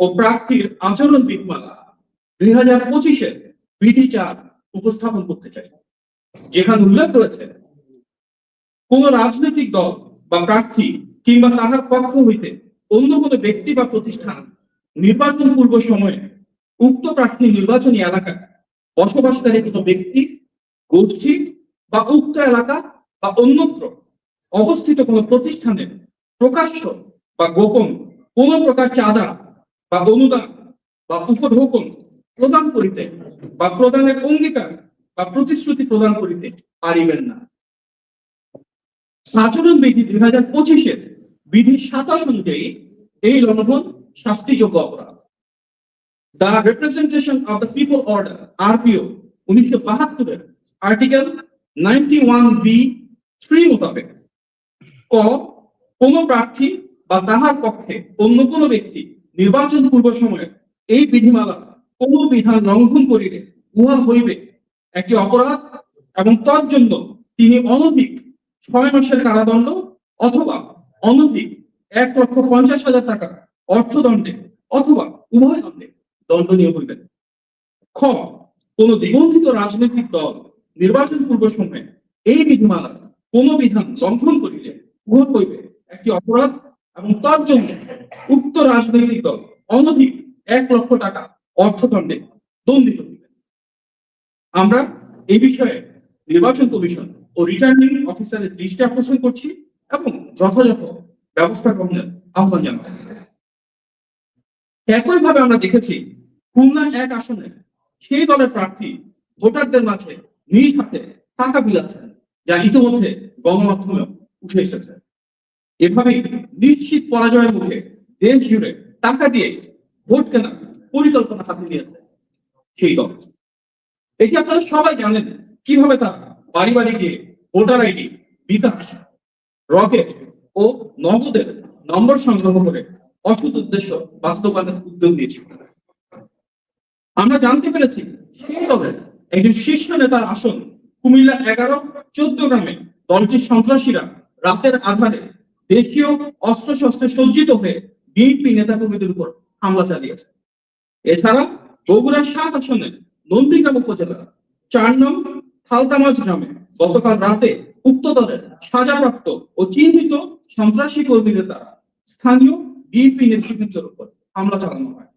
ও প্রার্থীর আচরণ বিধিমালা দুই হাজার পঁচিশের বিধি চার উপস্থাপন করতে চাই। যেখানে উল্লেখ রয়েছে কোন রাজনৈতিক দল বা প্রার্থী কিংবা তাহার পক্ষ হইতে অন্য কোনো ব্যক্তি বা প্রতিষ্ঠান নির্বাচন পূর্ব সময়ে উক্ত প্রার্থী নির্বাচনী এলাকায় বসবাসকারী কোনো ব্যক্তি, গোষ্ঠী বা উক্ত এলাকা বা অন্যত্র অবস্থিত কোনো প্রতিষ্ঠানের প্রকাশ্য বা গোপন কোন প্রকার চাঁদা বা অনুদান, বা উপঢৌকন প্রদান করিতে, বা প্রদানের অঙ্গীকার, বা প্রতিশ্রুতি প্রদান করিতে পারিবেন না। আচরণ বিধি দুই হাজার পঁচিশের বিধি সাতাশ অনুযায়ী এই লঙ্ঘন শাস্তিযোগ্য অপরাধ। The representation of the people order RPO উনিশশো বাহাত্তরের article ninety one B three মোতাবেক ক, কোন প্রার্থী বা তাহার পক্ষে অন্য কোনো ব্যক্তি নির্বাচন পূর্ব সময়ে এই বিধিমালা কোন বিধান লঙ্ঘন করিলে উহা হইবে একটি অপরাধ এবং তার জন্য তিনি অনধিক ছয় মাসের কারাদণ্ড অথবা অনধিক এক লক্ষ পঞ্চাশ হাজার টাকা অর্থদণ্ডে অথবা উভয় দণ্ডে দণ্ডনীয় হইবেন। খ, কোন নিবন্ধিত রাজনৈতিক দল নির্বাচন পূর্ব সময়ে এই বিধিমালা কোন বিধান লঙ্ঘন করিলে উহা হইবে একটি অপরাধ এবং তার জন্য উক্ত রাজনৈতিক দল, অনধিক এক লক্ষ টাকা অর্থদণ্ডে দণ্ডিত আমরা এই বিষয়ে নির্বাচন কমিশন ও রিটার্নিং অফিসারের দৃষ্টি আকর্ষণ করছি এবং যথাযথ ব্যবস্থা গ্রহণের আহ্বান জানাচ্ছি। একইভাবে আমরা দেখেছি খুলনা এক আসনে সেই দলের প্রার্থী ভোটারদের মাঝে নিজ হাতে টাকা বিলাচ্ছেন, যা ইতিমধ্যে গণমাধ্যমে উঠে এসেছে। এভাবেই নিশ্চিত পরাজয়ের মুখে দেশ জুড়ে টাকা দিয়ে ভোট কেনার পরিকল্পনা হাতে নিয়েছে সেই দল। এটি আপনারা সবাই জানেন কীভাবে তারা বাড়ি বাড়ি গিয়ে ভোটার আইডি, বিকাশ, রকেট ও নগদের নম্বর সংগ্রহ করে অসৎ উদ্দেশ্য বাস্তবায়নের উদ্যোগ নিয়েছিল। আমরা জানতে পেরেছি সেই দলের একজন শীর্ষ নেতার আসন কুমিল্লা এগারো, চোদ্দ গ্রামে দলটির সন্ত্রাসীরা রাতের আধারে দেশীয় অস্ত্র শস্ত্রে সজ্জিত হয়ে বিএনপি নেতাকর্মীদের উপর হামলা চালিয়েছে। এছাড়া বগুড়ার সাত আসনে নন্দীগ্রাম উপজেলা চার নং থালতামাজ গ্রামে গতকাল রাতে উক্ত দলের সাজাপ্রাপ্ত ও চিহ্নিত সন্ত্রাসী কর্মীদের দ্বারা স্থানীয় বিএনপি নেতৃত্বের উপর হামলা চালানো হয়।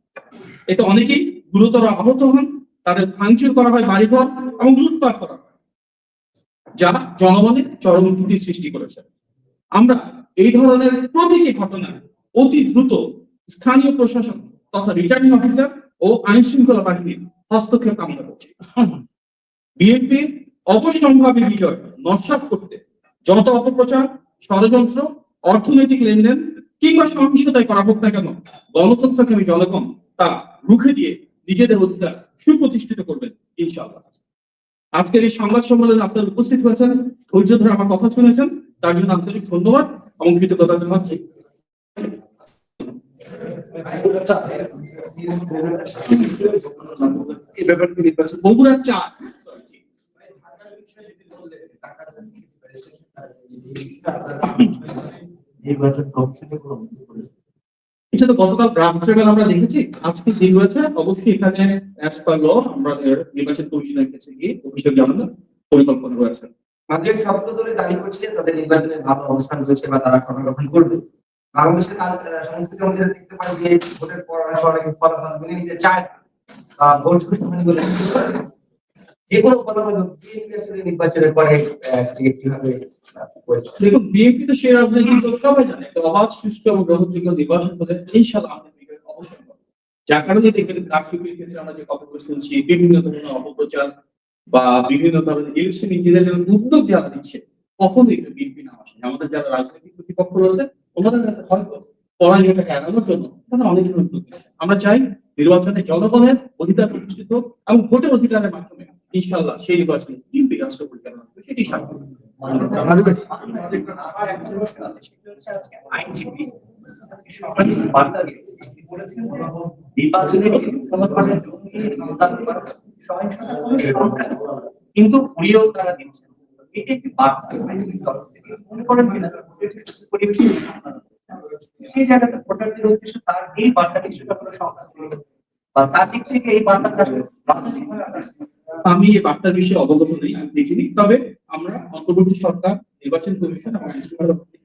এতে অনেকেই গুরুতর আহত হন, তাদের ভাঙচুর করা হয় বাড়িঘর এবং লুটপাট করা হয়, যা জনগণের চরম ভীতি সৃষ্টি করেছে। আমরা এই ধরনের প্রতিটি ঘটনায় অতি দ্রুত স্থানীয় প্রশাসন তথা রিটার্নিং অফিসার ও আইন শৃঙ্খলা বাহিনীর হস্তক্ষেপ কামনা করছে। বিএনপি অবসম্ভাবী বিজয় নস্বাত করতে যত অপপ্রচার, ষড়যন্ত্র, অর্থনৈতিক লেনদেন কিংবা সহিংসতায় করা হোক না কেন গণতন্ত্রকামী জনগণ তা রুখে দিয়ে নিজেদের অধিকার সুপ্রতিষ্ঠিত করবেন, ইনশাআল্লাহ। আজকের এই সংবাদ সম্মেলনে আপনারা উপস্থিত হয়েছেন, ধৈর্য ধরে আমার কথা শুনেছেন, তার জন্য আন্তরিক ধন্যবাদ এবং কৃতজ্ঞতা জানাচ্ছি। এটা তো গতকাল ড্রাফট আমরা দেখেছি আজকে দিন রয়েছে অবশ্যই এখানে অ্যাজ পার ল আমাদের নির্বাচন কমিশনের কাছে গিয়ে অভিযোগ জানানোর পরিকল্পনা রয়েছে মাদ্রাসা শব্দ ধরে দাবি করছে তাদের নির্বাচনে ভালো অবস্থান রয়েছে বা তারা গঠন করবে। বাংলাদেশের সংস্কৃতি দেখতে যে ভোটের পর অনেক ফলাফল মেনে নিতে চায় না। যে কোনো ফলাফল নির্বাচনের পরে কীভাবে বিএনপি তো সেই রাজনৈতিক দল সবাই জানে, একটা অবাধ, সুষ্ঠু এবং নির্বাচন হলে আমাদের যার কারণে দেখবেন কারচুপির ক্ষেত্রে আমরা যে খবরগুলো শুনছি, বিভিন্ন ধরনের অপপ্রচার বা বিভিন্ন ধরনের ইলেকশন ইঞ্জিনিয়ারিং উদ্যোগ যারা দিচ্ছে কখনোই বিএনপি নাম আসে? আমাদের যারা রাজনৈতিক প্রতিপক্ষ রয়েছে আমরা চাই নির্বাচনে জনগণের অধিকার প্রতিষ্ঠিত এবং ভোটের অধিকারের মাধ্যমে ইনশাল্লাহ সেই নির্বাচনে বিএনপি রাষ্ট্র পরিচালনা করবে, সেটি। কিন্তু ঘুরিয়েও তারা দিচ্ছেন এটি একটি বার্তা। মনে করেন সেই ভোটারদের উদ্দেশ্যে তার এই সংখ্যা তার দিক থেকে এই বার্তাটা আমি এই বার্তার বিষয়ে অবগত নেই দেখিনি। তবে আমরা অন্তর্বর্তী সরকার, নির্বাচন কমিশন এবং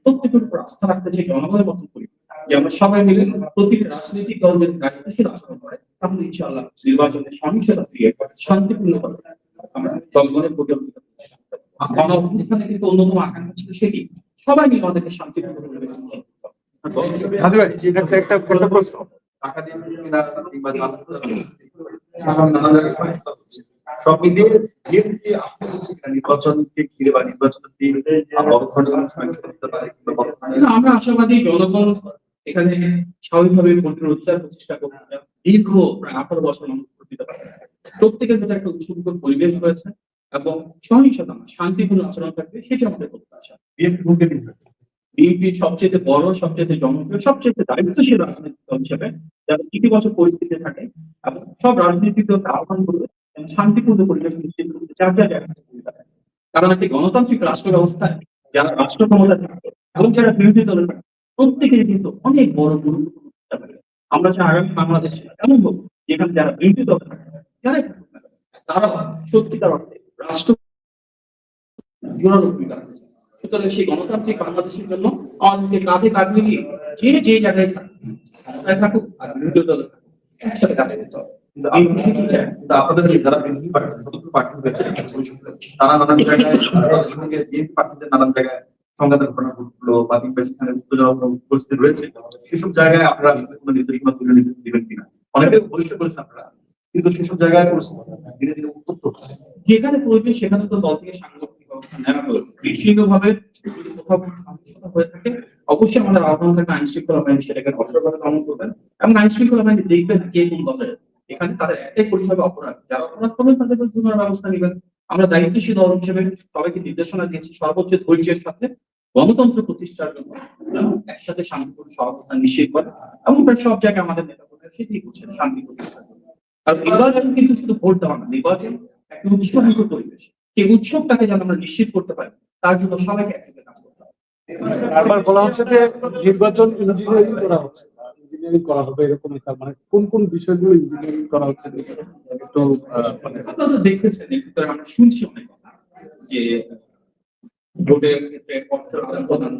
প্রত্যেকের উপর আস্থা রাখতে চাই, জনগণের মতন করি যে আমরা সবাই মিলে প্রতিটি রাজনৈতিক দল যদি দায়িত্বশীল আচরণ করে, তাহলে ইনশাআল্লাহ নির্বাচনের সহিংসতা শান্তিপূর্ণ করে আমরা জনগণের ভোটে অধিকার প্রতিষ্ঠা করতে পারব। গণঅভ্যুত্থানে কিন্তু অন্যতম আকাঙ্ক্ষা ছিল সেটি সবাই মিলে আমাদেরকে। একটা একটা একটা প্রশ্ন টাকা দিয়ে কিনা কিংবা নানা জায়গায় সব মিলিয়ে বিএনপি আসলে হচ্ছে কিনা নির্বাচনকে ঘিরে বা নির্বাচনের দিন আমরা আশাবাদী জনগণ এখানে স্বাভাবিকভাবে ভোটের উত্তর প্রচেষ্টা করতে দীর্ঘ প্রায় আঠারো বছর মানুষ ভোট দিতে পারে। প্রত্যেকের মধ্যে একটা উৎসব পরিবেশ রয়েছে। এবং সহিংসতা শান্তিপূর্ণ আচরণ থাকবে সেটি আমাদের প্রত্যাশা বিএনপি বিএনপির সবচেয়ে বড় সবচেয়ে জনপ্রিয় সবচেয়ে দায়িত্বশীল রাজনৈতিক দল হিসেবে যারা ইতিবাচক পরিস্থিতি থাকে এবং সব রাজনৈতিক দলকে আহ্বান করবে শান্তিপূর্ণ পরিবেশ নিশ্চিত করতে যার যার ভূমিকা রাখবে। কারণ একটি গণতান্ত্রিক রাষ্ট্র ব্যবস্থায় যারা রাষ্ট্র ক্ষমতা থাকে এবং যারা বিরোধী দলের থাকে প্রত্যেকের কিন্তু অনেক বড় গুরুত্বপূর্ণ থাকে আমরা চাই আগামী বাংলাদেশে এমন হোক যেখানে যারা বিরোধী দল থাকে কেন, তারা সত্যিকার অর্থে নানান জায়গায় নানান জায়গায় বা রয়েছে সেসব জায়গায় আপনারা কোনো নির্দেশনা তুলে নিতে দিবেন কিনা অনেকে বলিষ্ঠ করেছেন আপনারা কিন্তু সেসব জায়গায় ধীরে ধীরে উত্তপ্ত হচ্ছে যেখানে প্রয়োজন সেখানে তো দল থেকে সাংগঠনিক ব্যবস্থা নেওয়া হয়েছে। যদি কোথাও কোনো সমস্যা হয়ে থাকে, অবশ্যই আমাদের আহ্বান থাকে আইন শৃঙ্খলা বাহিনী সেটাকে করবেন এবং আইন শৃঙ্খলা বাহিনী দেখবেন কে কোন দলের। এখানে তাদের একটাই পরিচয় অপরাধ। যারা অপরাধ করবেন তাদের বিরুদ্ধে ব্যবস্থা নেবেন। আমরা দায়িত্বশীল দল হিসেবে সবাইকে নির্দেশনা দিয়েছি, সর্বোচ্চ ধৈর্যের সাথে গণতন্ত্র প্রতিষ্ঠার জন্য একসাথে শান্তিপূর্ণ সহাবস্থান নিশ্চিত করে এবং প্রায় সব জায়গায় আমাদের নেতা সেটাই করছেন, শান্তি প্রতিষ্ঠার জন্য। আর নির্বাচন কিন্তু শুধু ভোট দেওয়া না নির্বাচন একটা উৎসবমুখর পরিবেশ। সেই উৎসবটাকে যেন আমরা নিশ্চিত করতে পারি তার জন্য সবাইকে একসাথে কাজ করতে হবে। বারবার বলা হচ্ছে যে নির্বাচন ইঞ্জিনিয়ারিং করা হচ্ছে ইঞ্জিনিয়ারিং করা হবে এরকম একটা মানে কোন কোন বিষয়গুলো ইঞ্জিনিয়ারিং করা হচ্ছে একটু মানে আপনারা তো দেখেছেন এই আমরা শুনছি অনেক কথা যে ভোটের ক্ষেত্রে অর্থের আদান প্রদান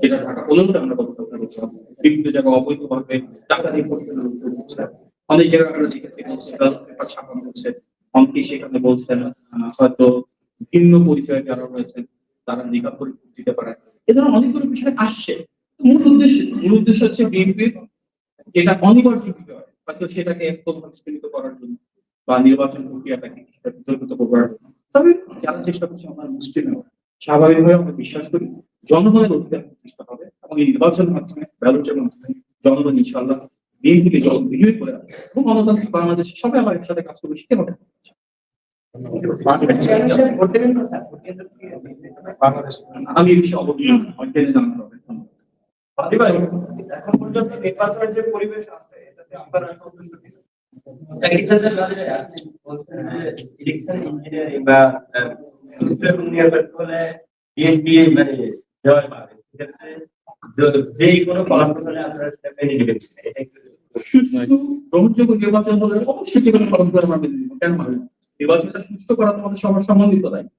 যেটা ঢাকা পনেরোতে আমরা গতকাল করেছিলাম বিভিন্ন জায়গায় অবৈধভাবে টাকা দিয়ে ভোট কেনার অনেক জায়গায় হচ্ছে অনেকেই সেখানে বলছেন হয়তো ভিন্ন পরিচয়ে যারা রয়েছেন তারা নিকাপ করে ভোট দিতে পারে। এ ধরনের অনেকগুলো বিষয় আসছে। মূল উদ্দেশ্য মূল উদ্দেশ্য হচ্ছে বিএনপির যেটা অনিবার্য বিষয় হয়তো সেটাকে কোনোভাবে স্থগিত করার জন্য, বা নির্বাচন প্রক্রিয়াটাকে বিতর্কিত করার জন্য। তবে যারা চেষ্টা করছে, আমার মুসলিম স্বাভাবিকভাবে আমরা বিশ্বাস করি, জনগণের অধিকার প্রতিষ্ঠা হবে এবং এই নির্বাচনের মাধ্যমে, ব্যালটের মাধ্যমে জনগণ ইনশাল্লাহ বিএনপিকে যখন বিজয়ী করে এবং গণতান্ত্রিক বাংলাদেশে সবাই আমার একসাথে কাজ করবে সেটা আমাদের প্রত্যাশা। চেয়ারম্যান ভোট দেবেন কোথায়? ভোট কেন্দ্র কি? বাংলাদেশ আমি এই বিষয়ে অবগত অধ্যয়নে হবে ধন্যবাদ। বাদী ভাই, এখন পর্যন্ত নির্বাচনের যে পরিবেশ আছে এটাতে আপনারা সন্তুষ্ট কিনা? ইলেকশন ইঞ্জিনিয়ারিং বা হলে বিএনপি মানে জয় পাবে সেক্ষেত্রে য- যেই কোনো ফলাফল হলে আপনারা সেটা মেনে নেবেন এটা একটু গ্রহণযোগ্য নির্বাচন হলে অবশ্যই সেখানে পালন করে আমরা মেনে নিবো। কেন মানে নির্বাচনটা সুষ্ঠু করা তোমাদের সবার সম্বন্ধিত দায়িত্ব।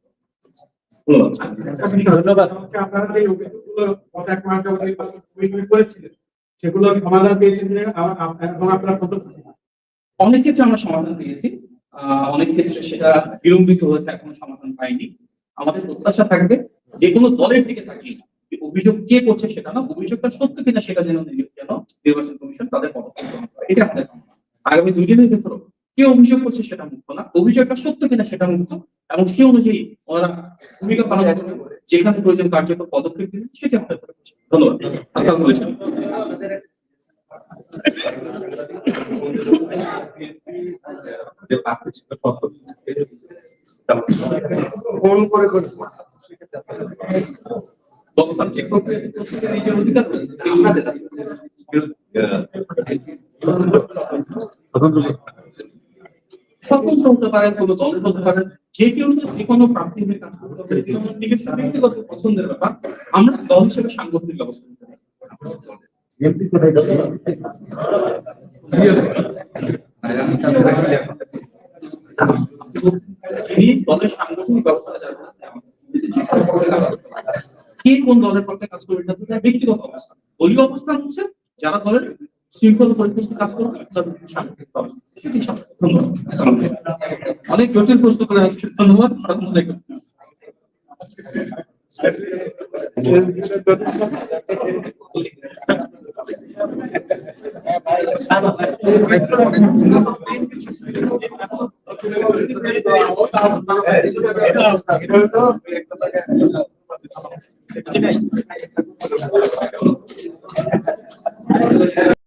ধন্যবাদ। ধন্যবাদ। আপনারা যে অভিযোগগুলো এক মাস যাবত করেছিলেন সেগুলো সমাধান পেয়েছেন এবং আপনারা কত অনেক ক্ষেত্রে আমরা সমাধান পেয়েছি। আহ, অনেক ক্ষেত্রে সেটা বিলম্বিত হয়েছে এখনও সমাধান পাইনি। আমাদের প্রত্যাশা থাকবে যে কোনো দলের দিকে থাকি অভিযোগ কে করছে সেটা না, অভিযোগটা সত্য কিনা সেটা যেন যেন নির্বাচন কমিশন তাদের পদক্ষেপ গ্রহণ করে এটা আমাদের। আগামী দুই দিনের ভেতর কে অভিযোগ করছে সেটা মুক্ত না, অভিযোগটা সত্য কিনা সেটা মুক্ত এবং সে অনুযায়ী ওরা ভূমিকা পালন করবে যেখানে প্রয়োজন কার্যকর পদক্ষেপ নেবে সেটা আমাদের। ধন্যবাদ আসসালামু আলাইকুম ফোন করে করে গণতান্ত্রিক প্রক্রিয়া নিজের অধিকার। স্বতন্ত্র স্বতন্ত্র হতে পারেন, কোনো দলের হতে পারেন, যে কেউ যে কোনো প্রার্থী হয়ে কাজ করতে পারে ব্যক্তিগত পছন্দের ব্যাপার আমরা দল হিসেবে সাংগঠনিক ব্যবস্থা নিতে পারি সাংগঠনিক ব্যবস্থা। কে কোন দলের পক্ষে কাজ করবে এটা তো ব্যক্তিগত অবস্থান দলীয় অবস্থান হচ্ছে যারা দলের শৃঙ্খল পরিবেশে কাজ করবে, তাদের। অনেক জটিল প্রশ্ন করে আজকে। ধন্যবাদ। আসসালামু আলাইকুম। ありがとうございます。